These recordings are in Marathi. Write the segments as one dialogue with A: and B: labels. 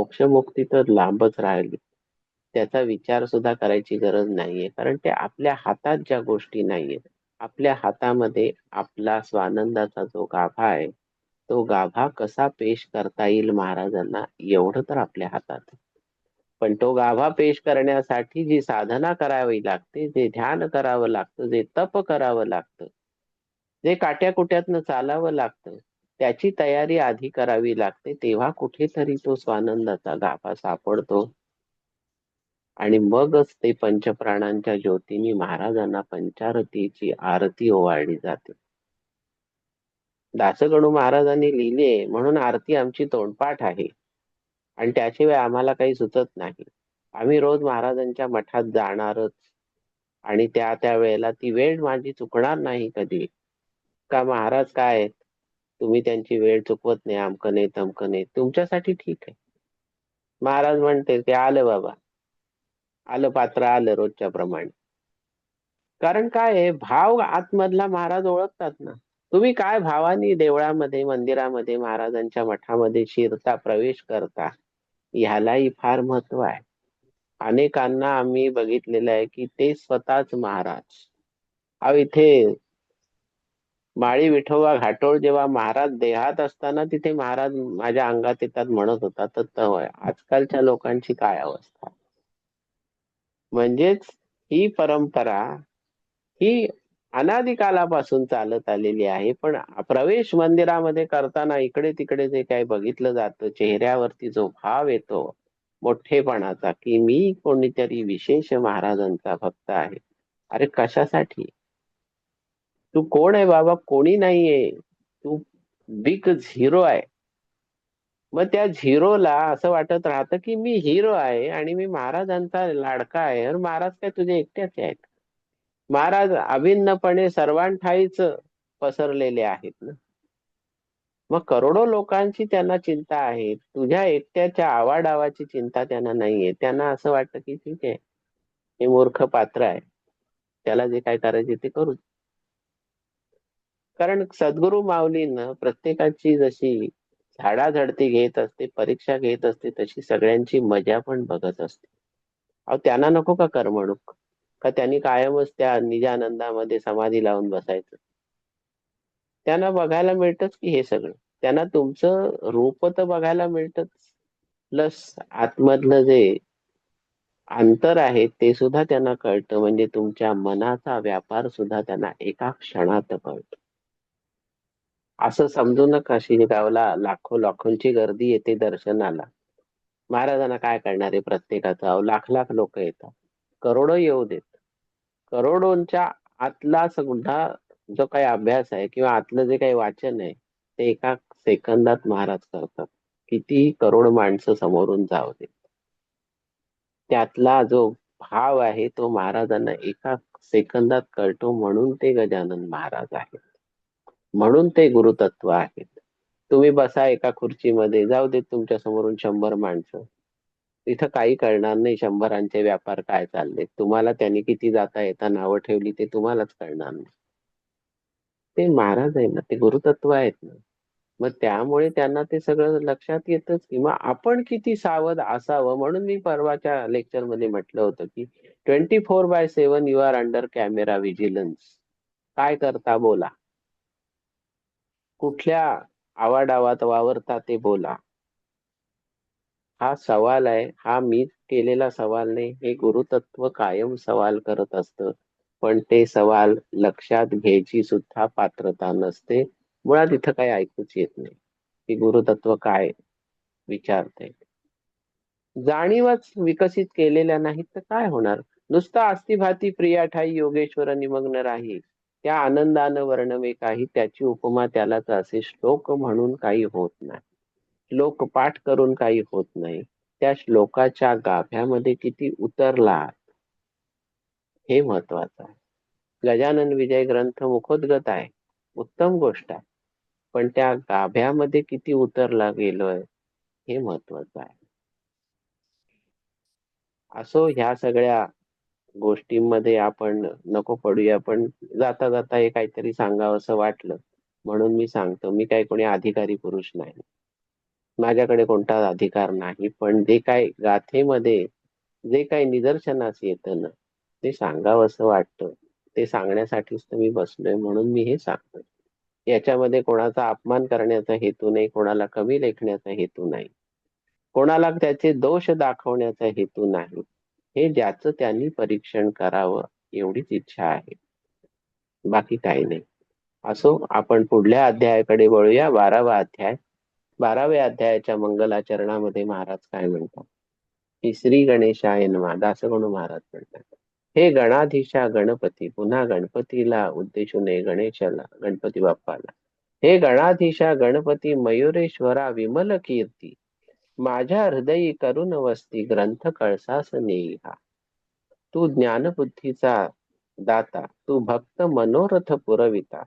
A: मोक्षमुक्ती तर लांबच राहिली. त्याचा विचार सुद्धा करायची गरज नाहीये. कारण ते आपल्या हातात ज्या गोष्टी नाहीयेत आपल्या हातामध्ये आपला स्वानंदाचा जो गाभा आहे तो गाभा कसा पेश करता येईल महाराजांना एवढं तर आपल्या हातात पण तो गाभा पेश करण्यासाठी जी साधना करावी लागते जे ध्यान करावं लागतं जे तप करावं लागतं जे काट्याकुट्यातनं चालावं लागतं त्याची तयारी आधी करावी लागते तेव्हा कुठेतरी तो स्वानंदाचा गाभा सापडतो. आणि मगच ते पंचप्राणांच्या ज्योतीने महाराजांना पंचारतीची आरती ओवाळली जाते. दासगणू महाराजांनी लिहिले म्हणून आरती आमची तोंडपाठ आहे. आणि त्याशिवाय आम्हाला काही सुचत नाही. आम्ही रोज महाराजांच्या मठात जाणारच. आणि त्या त्या वेळेला ती वेळ माझी चुकणार नाही कधी. का महाराज काय आहेत? तुम्ही त्यांची वेळ चुकवत नाही आमकं नाही तमकं नाही. तुमच्यासाठी ठीक आहे. महाराज म्हणते ते आलं बाबा. आलं पात्र आलं रोजच्या प्रमाणे. कारण काय आहे भाव आतमधला महाराज ओळखतात ना. तुम्ही काय भावानी देवळामध्ये मंदिरामध्ये महाराजांच्या मठामध्ये शिरता प्रवेश करता ह्यालाही फार महत्त्व आहे. अनेकांना आम्ही बघितलेलं आहे की ते स्वतःच महाराज. अहो इथे माळी विठोबा घाटोळ जेव्हा महाराज देहात असताना तिथे महाराज माझ्या अंगात येतात म्हणत होता. तर तवय आजकालच्या लोकांची काय अवस्था? म्हणजेच ही परंपरा ही अनादिकालापासून चालत आलेली आहे. पण प्रवेश मंदिरामध्ये करताना इकडे तिकडे जे काही बघितलं जातं चेहऱ्यावरती जो भाव येतो मोठेपणाचा की मी कोणीतरी विशेष महाराजांचा भक्त आहे. अरे कशासाठी? तू कोण आहे बाबा? कोणी नाहीये. तू बिग झिरो आहे. मग त्या झिरोला असं वाटत राहतं की मी हिरो आहे आणि मी महाराजांचा लाडका आहे. आणि महाराज काय तुझे एकट्याचे आहेत? महाराज अभिन्नपणे सर्वांठाईच पसरलेले आहेत ना? मग करोडो लोकांची त्यांना चिंता आहे. तुझ्या एकट्याच्या आवाडावाची चिंता त्यांना नाहीये. त्यांना असं वाटतं की ठीक आहे हे मूर्ख पात्र आहे. त्याला जे काय करायचे ते करू. कारण सद्गुरु माऊलीनं प्रत्येकाची जशी झाडाझडती घेत असते परीक्षा घेत असते तशी सगळ्यांची मजा पण बघत असते. अहो त्यांना नको का करमणूक? का त्यांनी कायमच त्या निजानंदामध्ये समाधी लावून बसायचं? त्यांना बघायला मिळतच की हे सगळं. त्यांना तुमचं रूप तर बघायला मिळतच. प्लस आतमधलं जे अंतर आहे ते सुद्धा त्यांना कळतं. म्हणजे तुमच्या मनाचा व्यापार सुद्धा त्यांना एका क्षणात कळतो. असं समजू नका शिगावला लाखो लाखोंची गर्दी येते दर्शनाला. महाराजांना काय करणार आहे प्रत्येकाचं? अहो लाख लाख लोक येतात. करोडो येऊ देत. करोडोंच्या आतला सुद्धा जो काही अभ्यास आहे किंवा आतलं जे काही वाचन आहे ते एका सेकंदात महाराज करतात. कितीही करोड माणसं समोरून जाऊ देत. त्यातला जो भाव आहे तो महाराजांना एका सेकंदात कळतो म्हणून ते गजानन महाराज आहेत. म्हणून ते गुरुतत्व आहेत. तुम्ही बसा एका खुर्चीमध्ये जाऊ देत तुमच्या समोरून शंभर माणसं. तिथं काही कळणार नाही शंभरांचे व्यापार काय चालले तुम्हाला त्यांनी किती जाता येता नावं ठेवली ते तुम्हालाच कळणार नाही. ते महाराज आहे ना ते गुरुतत्व आहेत ना. मग त्यामुळे त्यांना ते सगळं लक्षात येतच की मग आपण किती सावध असावं? म्हणून मी परवाच्या लेक्चरमध्ये म्हटलं होतं की twenty four by seven you are under camera vigilance. काय करता बोला. कुठल्या आवाडावात वावरता ते बोला. हा सवाल आहे हा मी केलेला सवाल नाही हे गुरुतत्व कायम सवाल करत असतं. पण ते सवाल लक्षात घ्यायची सुद्धा पात्रता नसते. मुळात इथं काही ऐकूच येत नाही. की गुरुतत्व काय विचारते. जाणीवच विकसित केलेल्या नाहीत तर काय होणार? नुसता अस्थिभाती प्रिया ठाई योगेश्वर निमग्न राही त्या आनंदानं वर्णवे काही त्याची उपमा त्यालाच असे श्लोक म्हणून काही होत नाही. श्लोक पाठ करून काही होत नाही. त्या श्लोकाच्या गाभ्यामध्ये किती उतरला हे महत्वाचं आहे. गजानन विजय ग्रंथ मुखोद्गत आहे. उत्तम गोष्ट आहे. पण त्या गाभ्यामध्ये किती उतरला गेलोय हे महत्वाचं आहे. असो ह्या सगळ्या गोष्टींमध्ये आपण नको पडूया पण जाता जाता हे काहीतरी सांगावं असं वाटलं. म्हणून मी सांगतो मी काही कोणी अधिकारी पुरुष नाही. माझ्याकडे कोणता अधिकार नाही पण जे काही गाथेमध्ये जे काही निदर्शनास येतं ना ते सांगावंसं वाटतं. ते सांगण्यासाठीच तर मी बसलोय म्हणून मी हे सांगतोय. याच्यामध्ये कोणाचा अपमान करण्याचा हेतू नाही कोणाला कमी लेखण्याचा हेतू नाही. कोणाला त्याचे दोष दाखवण्याचा हेतू नाही. हे ज्याचं त्यांनी परीक्षण करावं एवढीच इच्छा आहे. बाकी काही नाही. असो आपण पुढल्या अध्यायाकडे वळूया. बारावा अध्याय बाराव्या अध्यायाच्या मंगलाचरणामध्ये महाराज काय म्हणतात? की श्री गणेशाय नमा. दासगणू महाराज म्हणतात. हे गणाधीशा गणपती पुन्हा गणपतीला उद्देशून गणेशाला गणपती बाप्पाला. हे गणाधीशा गणपती मयुरेश्वरा विमल कीर्ती माझ्या हृदयी करुण वस्ती ग्रंथ कळसास नेहा तू ज्ञानबुद्धीचा दाता तू भक्त मनोरथ पुरविता.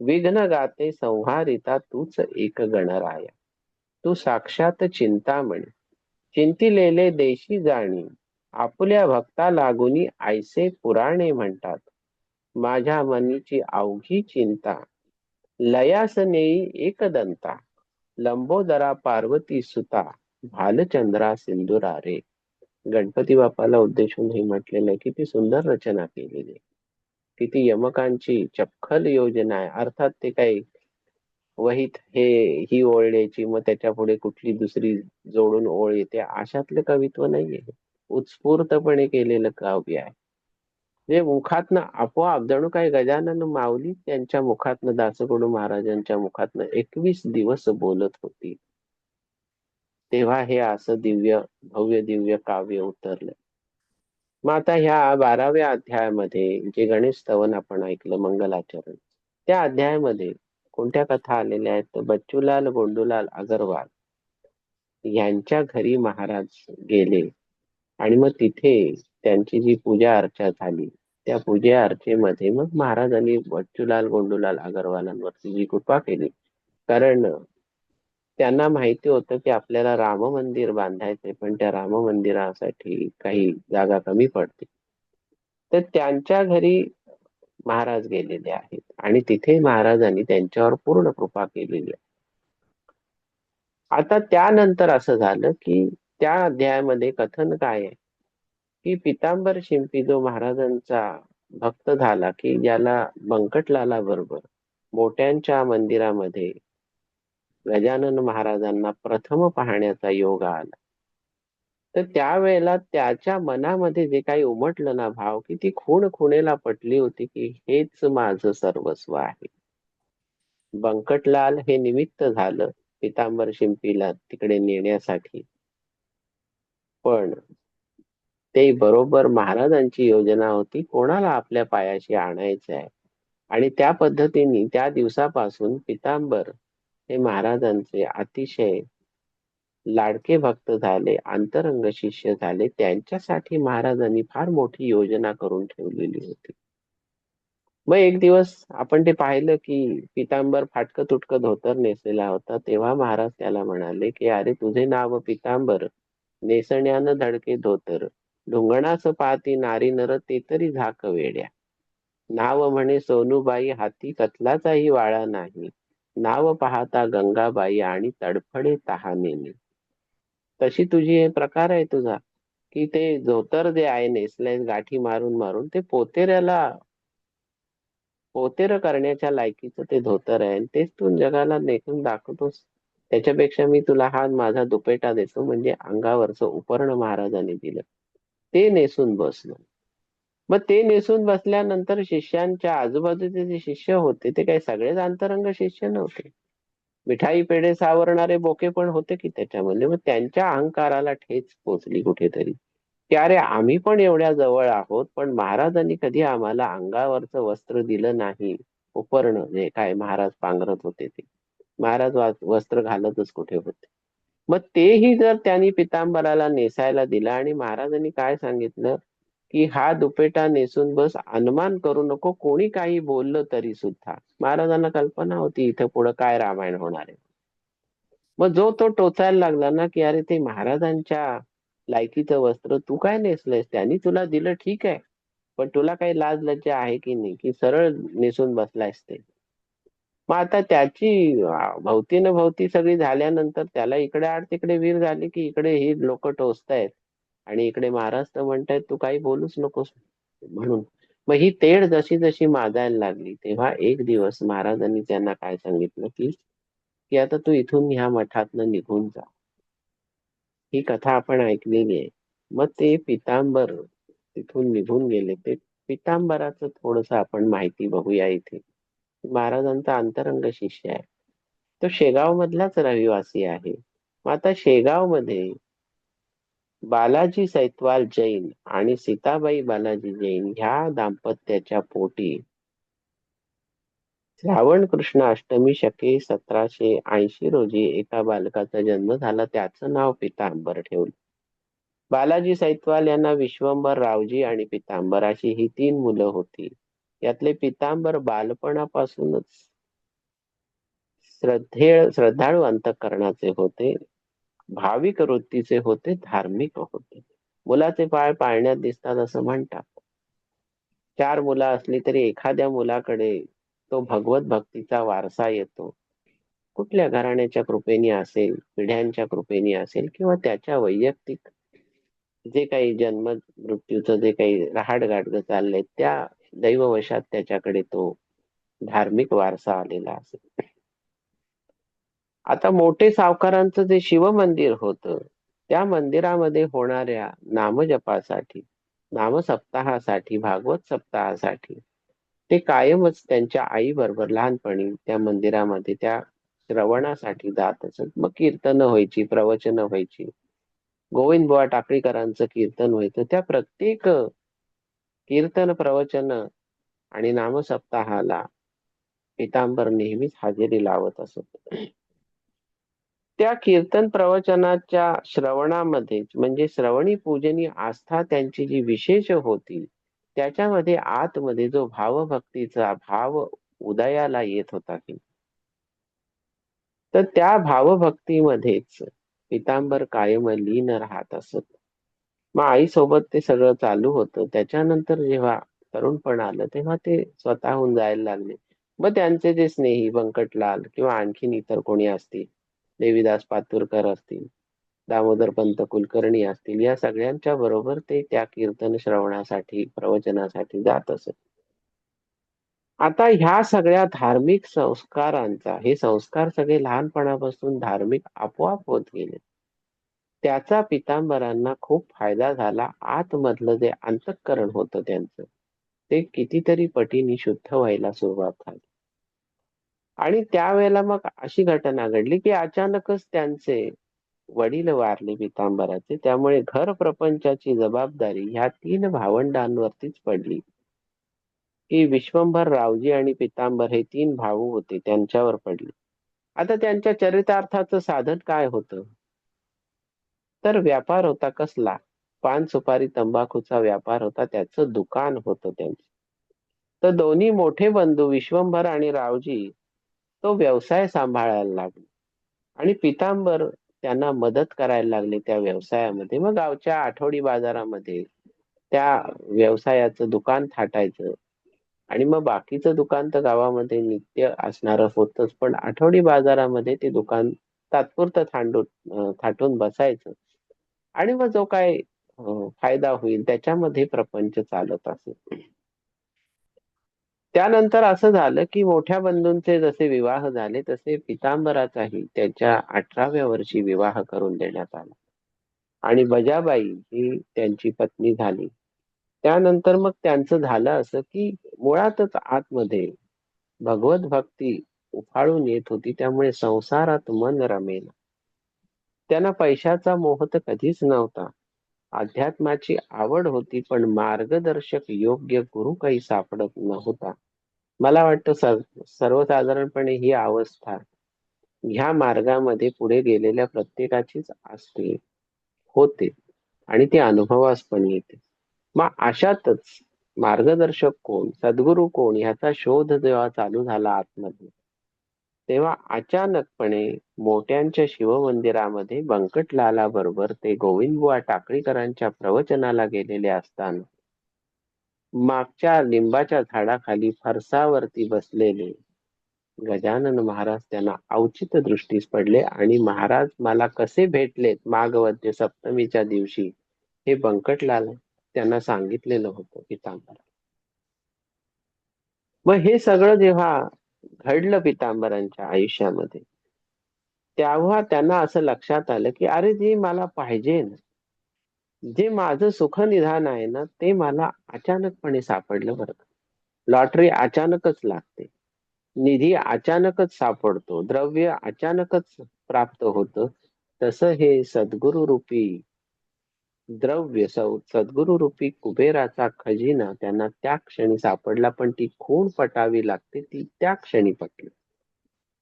A: विघ्न गाते संहारिता तूच एक गणराया. तू साक्षात चिंतामणी चिंतिलेले देशी जाणी. आपल्या भक्ता लागुनी आयसे पुराणे म्हणतात. माझ्या मनीची अवघी चिंता. लयास नेई एकदंता लंबोदरा पार्वती सुता. भालचंद्रा सिंधुरा रे. गणपती बाप्पाला उद्देशून हे म्हटलेलं आहे किती सुंदर रचना केलेली आहे. किती यमकांची चपखल योजना आहे. अर्थात ते काही वहीत हे ही ओळ द्यायची मग त्याच्या पुढे कुठली दुसरी जोडून ओळ येते अशातलं कवित्व नाहीये. उत्स्फूर्तपणे केलेलं काव्य आहे. जे मुखातनं आपोआप जणू काही गजानन माऊली त्यांच्या मुखातनं दासगुडू महाराजांच्या मुखातनं एकवीस दिवस बोलत होती. तेव्हा हे असं दिव्य भव्य दिव्य काव्य उतरलं. मग आता ह्या बाराव्या अध्यायामध्ये जे गणेश स्तवन आपण ऐकलं मंगलाचरण त्या अध्यायामध्ये कोणत्या कथा आलेल्या आहेत? बच्चूलाल गोंडूलाल अगरवाल यांच्या घरी महाराज गेले आणि मग तिथे त्यांची जी पूजा अर्चा झाली त्या पूजा अर्चेमध्ये मग महाराजांनी बच्चूलाल गोंडूलाल अगरवालांवरती जी कृपा केली. कारण त्यांना माहिती होतं की आपल्याला राम मंदिर बांधायचंय पण त्या राम मंदिरासाठी काही जागा कमी पडते. तर त्यांच्या घरी महाराज गेलेले आहेत आणि तिथे महाराजांनी त्यांच्यावर पूर्ण कृपा केलेली आहे. आता त्यानंतर असं झालं की त्या अध्यायामध्ये कथन काय आहे? की पितांबर शिंपी जो महाराजांचा भक्त झाला की ज्याला बंकटलाला बरोबर मोठ्यांच्या मंदिरामध्ये गजानन महाराजांना प्रथम पाहण्याचा योग आला. तर त्यावेळेला त्याच्या मनामध्ये जे काही उमटलं ना भाव की ती खूण खुणेला पटली होती की हेच माझं सर्वस्व आहे. बंकटलाल हे निमित्त झालं पितांबर शिंपीला तिकडे नेण्यासाठी. पण ते बरोबर महाराजांची योजना होती कोणाला आपल्या पायाशी आणायचं आहे आणि त्या पद्धतीने त्या दिवसापासून पितांबर हे महाराजांचे अतिशय लाडके भक्त झाले अंतरंग शिष्य झाले. त्यांच्यासाठी महाराजांनी फार मोठी योजना करून ठेवलेली होती. मग एक दिवस आपण ते पाहिलं की पितांबर फाटक तुटक धोतर नेसलेला होता. तेव्हा महाराज त्याला म्हणाले की अरे तुझे नाव पितांबर नेसण्यानं धडके धोतर ढुंगणास पाहती नारी नर ते तरी झाक वेड्या. नाव म्हणे सोनूबाई हाती कथलाचाही वाळा नाही. नाव पाहता गंगाबाई आणि तडफडे तहानेने. तशी तुझी हे प्रकार आहे तुझा की ते धोतर जे आहे नेसलेस गाठी मारून मारून ते पोतेऱ्याला पोतेर करण्याच्या लायकीचं ते धोतर आहे. आणि तेच तू जगाला नेसून दाखवतोस. त्याच्यापेक्षा मी तुला हा माझा दुपेटा देतो म्हणजे अंगावरचं उपर्ण महाराजांनी दिलं. ते नेसून बसलो. मग ते नेसून बसल्यानंतर शिष्यांच्या आजूबाजूचे जे शिष्य होते ते काही सगळेच अंतरंग शिष्य नव्हते. मिठाई पेढे सावरणारे बोके पण होते की त्याच्यामध्ये मग त्यांच्या अहंकाराला ठेच पोचली कुठेतरी. की अरे आम्ही पण एवढ्या जवळ आहोत पण महाराजांनी कधी आम्हाला अंगावरचं वस्त्र दिलं नाही. उपर्ण जे काय महाराज पांघरत होते ते. महाराज वस्त्र घालतच कुठे होते? मग तेही जर त्यांनी पितांबराला नेसायला दिलं आणि महाराजांनी काय सांगितलं? की हा दुपेटा नेसून बस अनुमान करू नको कोणी काही बोललं तरी सुद्धा. महाराजांना कल्पना होती इथं पुढं काय रामायण होणार आहे. मग जो तो टोचायला लागला ना की अरे ते महाराजांच्या लायकीचं वस्त्र तू काय नेसलंयस? त्यांनी तुला दिलं ठीक आहे. पण तुला काही लाज लज्जा आहे की नाही? की सरळ नेसून बसलायस ते. मग आता त्याची भवतीनं भवती सगळी झाल्यानंतर त्याला इकडे आड तिकडे वीर झाली की इकडे ही लोक टोचतायत. आणि इकडे महाराज तर म्हणतायत तू काही बोलूच नकोस. म्हणून मग ही तेढ जशी जशी माजायला लागली तेव्हा एक दिवस महाराजांनी त्यांना काय सांगितलं की की आता तू इथून ह्या मठातनं निघून जा. ही कथा आपण ऐकलेली आहे. मग ते पितांबर तिथून निघून गेले. ते पितांबराच थोडस आपण माहिती बघूया इथे. महाराजांचा अंतरंग शिष्य आहे. तो शेगाव मधलाच रहिवासी आहे. मग आता शेगावमध्ये बालाजी सैतवाल जैन आणि सीताबाई बालाजी जैन ह्या दाम्पत्याच्या पोटी. श्रावण कृष्ण अष्टमी शके सतराशे ऐंशी रोजी एका बालकाचा जन्म झाला. त्याचं नाव पितांबर ठेवलं. बालाजी सैतवाल यांना विश्वंभर रावजी आणि पितांबर अशी ही तीन मुलं होती. यातले पितांबर बालपणापासूनच श्रद्धेळ श्रद्धाळू अंतकरणाचे होते. भाविक वृत्तीचे होते धार्मिक होते. मुलाचे पाय पाळण्यात दिसतात असं म्हणतात. चार मुलं असली तरी एखाद्या मुलाकडे तो भगवत भक्तीचा वारसा येतो. कुठल्या घराण्याच्या कृपेने असेल पिढ्यांच्या कृपेने असेल किंवा त्याच्या वैयक्तिक जे काही जन्म मृत्यूचं जे काही रहाड चाललंय त्या दैववशात त्याच्याकडे तो धार्मिक वारसा आलेला असेल. आता मोठे सावकारांचं जे शिवमंदिर होतं त्या मंदिरामध्ये होणाऱ्या नामजपासाठी नामसप्ताहासाठी भागवत सप्ताहासाठी ते कायमच त्यांच्या आई बरोबर लहानपणी त्या मंदिरामध्ये त्या श्रवणासाठी जात असत. मग कीर्तन व्हायची प्रवचन व्हायची. गोविंद बुवा टाकळीकरांचं कीर्तन व्हायचं. त्या प्रत्येक कीर्तन प्रवचन आणि नामसप्ताहाला पितांबर नेहमीच हजेरी लावत असत. त्या कीर्तन प्रवचनाच्या श्रवणामध्ये म्हणजे श्रवणी पूजनी आस्था त्यांची जी विशेष होती त्याच्यामध्ये आतमध्ये जो भावभक्तीचा भाव उदयाला येत होता की तर त्या भावभक्तीमध्येच पितांबर कायम लीन राहत असत. मग आईसोबत ते सगळं चालू होतं. त्याच्यानंतर जेव्हा तरुणपण आलं तेव्हा ते स्वतःहून जायला लागले. मग त्यांचे जे स्नेही व्यंकटलाल किंवा आणखीन इतर कोणी असतील देवीदास पातुरकर असतील दामोदर पंत कुलकर्णी असतील या सगळ्यांच्या बरोबर ते त्या कीर्तन श्रवणासाठी प्रवचनासाठी जात असत. आता ह्या सगळ्या धार्मिक संस्कारांचा हे संस्कार सगळे लहानपणापासून धार्मिक आपोआप होत गेले. त्याचा पितांबरांना खूप फायदा झाला आतमधलं जे अंतःकरण होतं त्यांचं ते कितीतरी पटीने शुद्ध व्हायला सुरुवात झाली. आणि त्यावेळेला मग अशी घटना घडली की अचानकच त्यांचे वडील वारले पितांबराचे. त्यामुळे घर प्रपंचाची जबाबदारी ह्या तीन भावंडांवरतीच पडली. की विश्वंभर रावजी आणि पितांबर हे तीन भाऊ होते त्यांच्यावर पडली. आता त्यांच्या चरितार्थाचं साधन काय होतं? तर व्यापार होता कसला? पान सुपारी तंबाखूचा व्यापार होता त्याचं दुकान होतं त्यांचं. तर दोन्ही मोठे बंधू विश्वंभर आणि रावजी तो व्यवसाय सांभाळायला लागला. आणि पितांबर त्यांना मदत करायला लागले त्या व्यवसायामध्ये. मग गावच्या आठवडी बाजारामध्ये त्या व्यवसायाचं दुकान थाटायचं. आणि मग बाकीचं दुकान तर गावामध्ये नित्य असणार होतच पण आठवडी बाजारामध्ये ते दुकान तात्पुरतं थांडून थाटून बसायचं. आणि मग जो काय फायदा होईल त्याच्यामध्ये प्रपंच चालत असे. त्यानंतर असं झालं की मोठ्या बंधूंचे जसे विवाह झाले तसे पितांबराचाही त्यांच्या अठराव्या वर्षी विवाह करून देण्यात आला. आणि बजाबाई ही त्यांची पत्नी झाली. त्यानंतर मग त्यांचं झालं असं की मुळातच आतमध्ये भगवत भक्ती उफाळून येत होती त्यामुळे संसारात मन रमेल. त्यांना पैशाचा मोह तर कधीच नव्हता. अध्यात्माची आवड होती पण मार्गदर्शक योग्य गुरु काही सापडत नव्हता. मला वाटतं सर्वसाधारणपणे ही अवस्था ह्या मार्गामध्ये पुढे गेलेल्या प्रत्येकाचीच असते होते आणि ती अनुभवास पण येते. मग अशातच मार्गदर्शक कोण सद्गुरू कोण ह्याचा शोध जेव्हा चालू झाला आतमध्ये तेव्हा अचानकपणे मोठ्यांच्या शिवमंदिरामध्ये बंकटलाला बरोबर ते गोविंदबुवा टाकळीकरांच्या प्रवचनाला गेलेले असताना मागच्या लिंबाच्या झाडाखाली फरसावरती बसलेले. गजानन महाराज त्यांना अवचित दृष्टीस पडले आणि महाराज मला कसे भेटलेत मागवद्य सप्तमीच्या दिवशी? हे बंकटलाल त्यांना सांगितलेलं होतं पितांबर मग हे सगळं जेव्हा घडलं पितांबरांच्या आयुष्यामध्ये तेव्हा त्यांना असं लक्षात आलं की अरे जी मला पाहिजे ना जे माझं सुख निधान आहे ना ते मला अचानकपणे सापडलं बरं लॉटरी अचानकच लागते. निधी अचानकच सापडतो. द्रव्य अचानकच प्राप्त होतं. तसं हे सद्गुरु रूपी द्रव्य सद्गुरु रूपी कुबेराचा खजिना त्यांना त्या क्षणी सापडला पण ती खूण पटावी लागते ती त्या क्षणी पटली.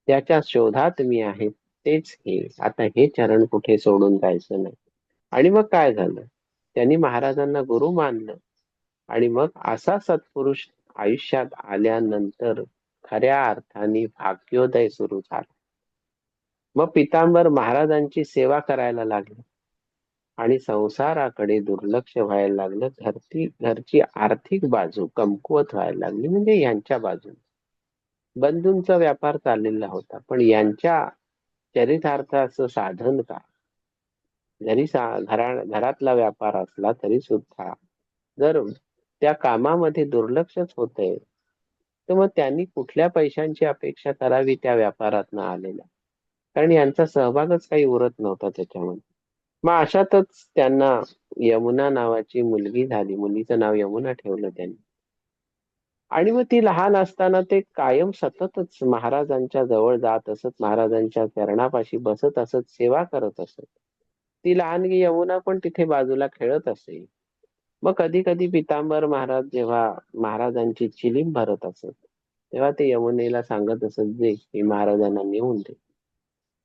A: त्याच्या शोधात मी आहे तेच हे. आता हे चरण कुठे सोडून जायचं नाही. आणि मग काय झालं? त्यांनी महाराजांना गुरु मानलं. आणि मग असा सत्पुरुष आयुष्यात आल्यानंतर खऱ्या अर्थाने भाग्योदय सुरू झाला. मग पितांबर महाराजांची सेवा करायला लागले. आणि संसाराकडे दुर्लक्ष व्हायला लागलं. घरची घरची आर्थिक बाजू कमकुवत व्हायला लागली. म्हणजे यांच्या बाजूने. बंधूंचा व्यापार चाललेला होता. पण यांच्या चरितार्थाचं साधन का जरी घरा घरातला व्यापार असला तरी सुद्धा जर त्या कामामध्ये दुर्लक्षच होतंय तर मग त्यांनी कुठल्या पैशांची अपेक्षा करावी त्या व्यापारात आलेल्या? कारण यांचा सहभागच काही उरत नव्हता त्याच्यामध्ये. मग अशातच त्यांना यमुना नावाची मुलगी झाली. मुलीचं नाव यमुना ठेवलं त्यांनी. आणि मग ती लहान असताना ते कायम सततच महाराजांच्या जवळ जात असत. महाराजांच्या चरणापाशी बसत असत. सेवा करत असत. ती लहानगी यमुना पण तिथे बाजूला खेळत असे. मग कधी कधी पितांबर महाराज जेव्हा महाराजांची चिलीम भरत असत तेव्हा ते यमुनेला सांगत असत जे की महाराजांना नेऊन दे.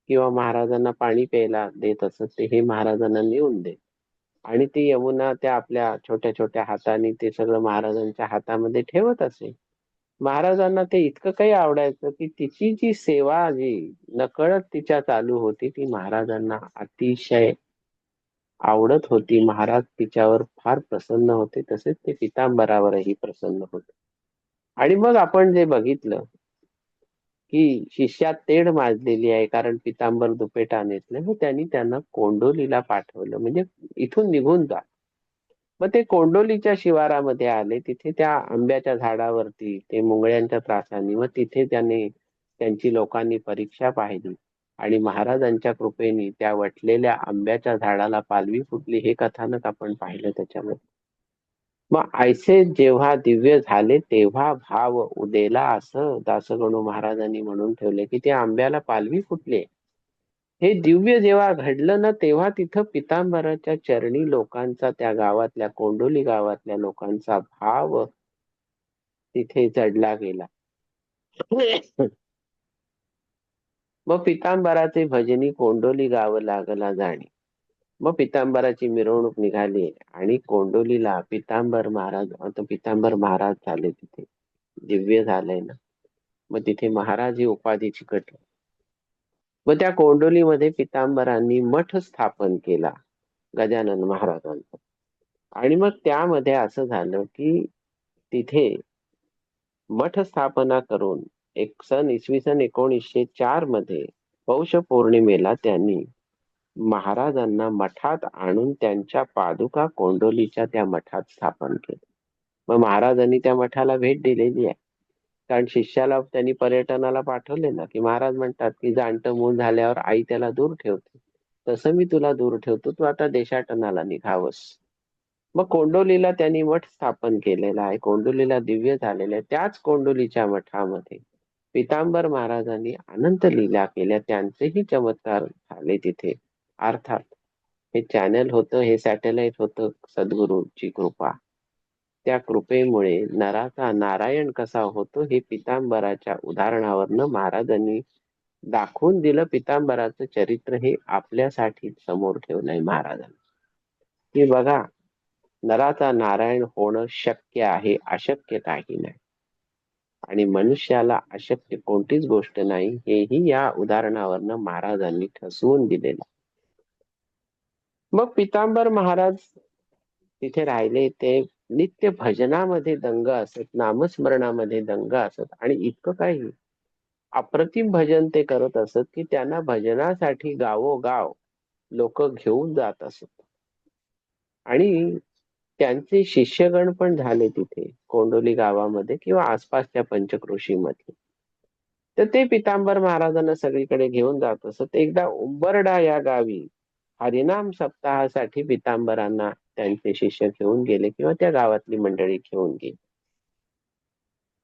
A: किंवा महाराजांना पाणी प्यायला देत असत ते हे महाराजांना नेऊन दे. आणि ती यमुना त्या आपल्या छोट्या छोट्या हाताने ते सगळं महाराजांच्या हातामध्ये ठेवत असे. महाराजांना ते इतकं काही आवडायचं की तिची जी सेवा जी नकळत तिच्या चालू होती ती महाराजांना अतिशय आवडत होती. महाराज तिच्यावर फार प्रसन्न होते. तसेच ते पितांबरावरही प्रसन्न होते. आणि मग आपण जे बघितलं की शिष्यात तेढ माजलेली आहे कारण पितांबर दुपेटा नेसले मग त्यांनी त्यांना कोंडोलीला पाठवलं. म्हणजे इथून निघून जा. मग ते कोंडोलीच्या शिवारामध्ये आले. तिथे त्या आंब्याच्या झाडावरती ते मुंगळ्यांच्या त्रासाने मग तिथे त्याने त्यांची लोकांनी परीक्षा पाहिली. आणि महाराजांच्या कृपेने त्या वटलेल्या आंब्याच्या झाडाला पालवी फुटली हे कथानक आपण पाहिलं त्याच्यामध्ये. मग ऐसे जेव्हा दिव्य झाले तेव्हा भाव उदेला असं दासगणू महाराजांनी म्हणून ठेवले की त्या आंब्याला पालवी फुटले. हे दिव्य जेव्हा घडलं ना तेव्हा तिथं पितांबराच्या चरणी लोकांचा त्या गावातल्या कोंडोली गावातल्या लोकांचा भाव तिथे जडला गेला. मग पितांबराचे भजनी कोंडोली गाव लागला जाणे. मग पितांबराची मिरवणूक निघाली आणि कोंडोलीला पितांबर महाराज आता पितांबर महाराज झाले तिथे. दिव्य झालंय ना. मग तिथे महाराज ही उपाधी चिकटली. मग त्या कोंडोलीमध्ये पितांबरांनी मठ स्थापन केला गजानन महाराजांचा. आणि मग त्यामध्ये असं झालं की तिथे मठ स्थापना करून एक सन इसवी सन एकोणीसशे चारमध्ये पौष पौर्णिमेला त्यांनी महाराजांना मठात आणून त्यांच्या पादुका कोंडोलीच्या त्या मठात स्थापन केले. मग महाराजांनी त्या मठाला भेट दिलेली आहे. कारण शिष्याला त्यांनी पर्यटनाला पाठवले ना की महाराज म्हणतात की जाणत मूल झाल्यावर आई त्याला दूर ठेवते. तसं मी तुला दूर ठेवतो तू आता देशाटनाला निघावस. मग कोंडोलीला त्यांनी मठ स्थापन केलेला आहे. कोंडोलीला दिव्य झालेलं आहे. त्याच कोंडोलीच्या मठामध्ये पितांबर महाराजांनी अनंत लीला केल्या. त्यांचेही चमत्कार झाले तिथे. अर्थात हे चॅनल होतं हे सॅटेलाइट होतं सद्गुरूची कृपा. त्या कृपेमुळे नराचा नारायण कसा होतो हे पितांबराच्या उदाहरणावरनं महाराजांनी दाखवून दिलं. पितांबराचं चरित्र हे आपल्यासाठी समोर ठेवलंय महाराजांनी. की बघा नराचा नारायण होणं शक्य आहे अशक्य काही नाही. आणि मनुष्याला अशक्य कोणतीच गोष्ट नाही हेही या उदाहरणावरनं महाराजांनी ठसवून दिलेलं मग पितांबर महाराज तिथे राहिले ते नित्य भजनामध्ये दंग असत नामस्मरणामध्ये दंग असत आणि इतकं काही अप्रतिम भजन ते करत असत की त्यांना भजनासाठी गावोगाव लोक घेऊन जात असत. आणि त्यांचे शिष्यगण पण झाले तिथे कोंडोली गावामध्ये किंवा आसपासच्या पंचक्रोशीमध्ये तर ते पितांबर महाराजांना सगळीकडे घेऊन जात असत. एकदा उंबरडा या गावी हरिनाम सप्ताहासाठी पितांबरांना त्यांचे शिष्य घेऊन गेले किंवा त्या गावातली मंडळी घेऊन गेली.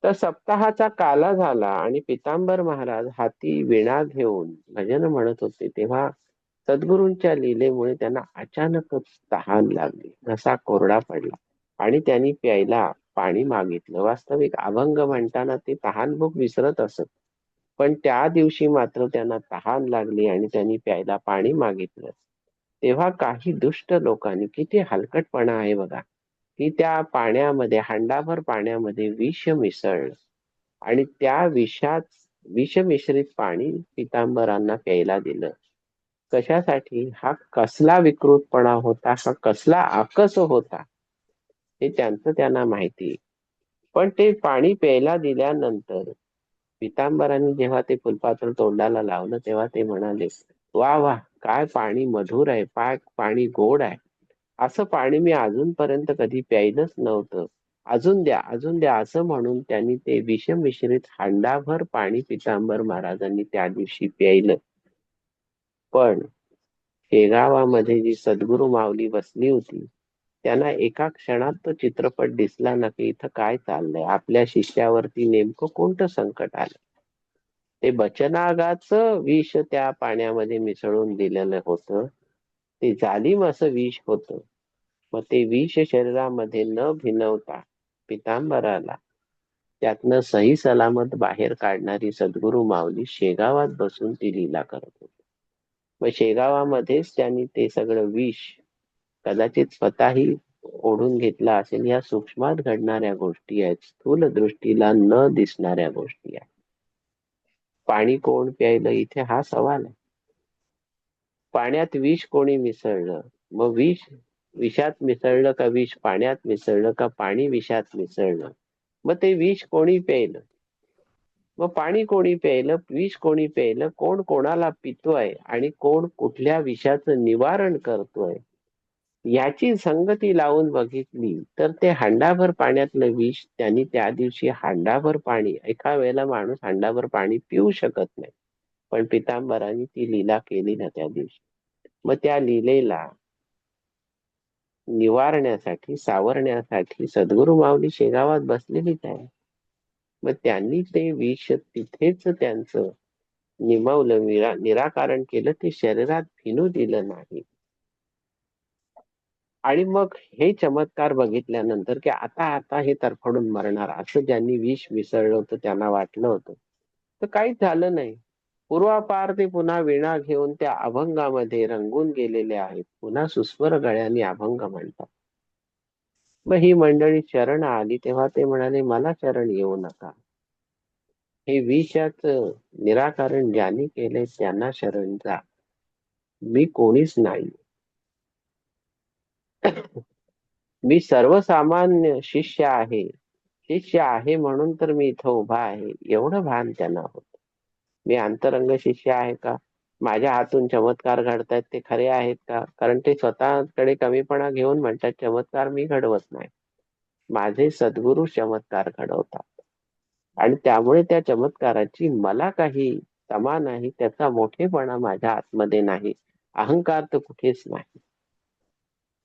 A: तर सप्ताहाचा काला झाला आणि पितांबर महाराज हाती विणा घेऊन भजन म्हणत होते. तेव्हा सद्गुरूंच्या लिलेमुळे त्यांना अचानकच तहान लागली. घसा कोरडा पडला आणि त्यांनी प्यायला पाणी मागितलं. वास्तविक अभंग म्हणताना ते तहान भूक विसरत असत. पण त्या दिवशी मात्र त्यांना तहान लागली आणि त्यांनी प्यायला पाणी मागितलं. तेव्हा काही दुष्ट लोकांनी किती हलकटपणा आहे बघा की त्या पाण्यामध्ये हांडाभर पाण्यामध्ये विष मिसळलं. आणि त्या विषात विष मिश्रित पाणी पितांबरांना प्यायला दिलं. कशासाठी? हा कसला विकृतपणा होता? हा कसला आकस होता? हे त्यांचं त्यांना माहिती. पण ते पाणी प्यायला दिल्यानंतर पितांबरांनी जेव्हा ते फुलपात्र तोंडाला लावलं तेव्हा ते म्हणाले वा वा काय पाणी मधुर आहे पाय पाणी गोड आहे. असं पाणी मी अजूनपर्यंत कधी प्यायलंच नव्हतं. अजून द्या अजून द्या असं म्हणून त्यांनी ते विषमिश्रित हांडाभर पाणी पितांबर महाराजांनी त्या दिवशी प्यायलं. पण शेगावामध्ये जी सद्गुरू माऊली बसली होती त्यांना एका क्षणात तो चित्रपट दिसला ना की इथं काय चाललंय? आपल्या शिष्यावरती नेमकं कोणतं संकट आलं? ते बचनागाच विष त्या पाण्यामध्ये मिसळून दिलेलं होतं. ते जालिम असं विष होतं. मग ते विष शरीरामध्ये न भिनवता पितांबराला त्यातनं सही सलामत बाहेर काढणारी सद्गुरू माऊली शेगावात बसून ती लीला करत होती. मग शेगावामध्येच त्यांनी ते सगळं विष कदाचित स्वतःही ओढून घेतला असेल या सूक्ष्मात घडणाऱ्या गोष्टी आहेत स्थूल दृष्टीला न दिसणाऱ्या गोष्टी आहेत. पाणी कोण प्यायलं? इथे हा सवाल आहे. पाण्यात विष कोणी मिसळलं? मग विष विषात मिसळलं का विष पाण्यात मिसळलं का पाणी विषात मिसळलं? मग ते विष कोणी प्यायलं? मग पाणी कोणी प्यायलं विष कोणी प्यायलं कोण कोणाला पितोय आणि कोण कुठल्या विषाचं निवारण करतोय याची संगती लावून बघितली तर ते हांडाभर पाण्यातलं विष त्यांनी त्या दिवशी हांडाभर पाणी एका वेळेला माणूस हांडाभर पाणी पिऊ शकत नाही. पण पितांबरांनी ती लीला केली ना त्या दिवशी. मग त्या लीलेला निवारण्यासाठी सावरण्यासाठी सद्गुरु माऊली शेगावात बसलेलीच आहे मग त्यांनी ते विष तिथेच त्यांचं निमावलं निराकरण केलं ते शरीरात भिनू दिलं नाही. आणि मग हे चमत्कार बघितल्यानंतर की आता आता हे तरफडून मरणार असं ज्यांनी विष मिसळलं होतं त्यांना वाटलं होतं. तर काहीच झालं नाही. पूर्वापार ते पुन्हा विणा घेऊन त्या अभंगामध्ये रंगून गेलेले आहेत. पुन्हा सुस्वर गळ्याने अभंग म्हणतात. मग ही मंडळी शरण आली तेव्हा ते म्हणाले मला शरण येऊ नका. हे विषाच निराकरण ज्यांनी केले त्यांना शरण जा. मी कोणीच नाही. मी सर्वसामान्य शिष्य आहे. शिष्य आहे म्हणून तर मी इथं उभा आहे. एवढं भान त्यांना होत. मी अंतरंग शिष्य आहे का? माझ्या हातून चमत्कार घडतायत ते खरे आहेत का? कारण ते स्वतःकडे कमीपणा घेऊन म्हणतात चमत्कार मी घडवत नाही. माझे सद्गुरू चमत्कार घडवतात. आणि त्यामुळे त्या चमत्काराची मला काही तमा नाही त्याचा मोठेपणा माझ्या आतमध्ये नाही. अहंकार तर कुठेच नाही.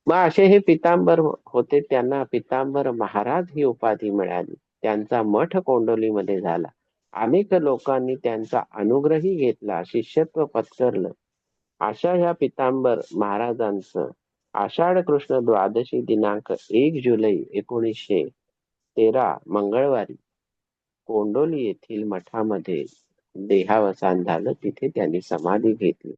A: मग असे हे पितांबर होते त्यांना पितांबर महाराज ही उपाधी मिळाली. त्यांचा मठ कोंडोलीमध्ये झाला. अनेक लोकांनी त्यांचा अनुग्रही घेतला शिष्यत्व पत्करलं. अशा ह्या पितांबर महाराजांचं आषाढ कृष्ण द्वादशी दिनांक एक जुलै एकोणीसशे तेरा मंगळवारी कोंडोली येथील मठामध्ये देहावसान झालं. तिथे त्यांनी समाधी घेतली.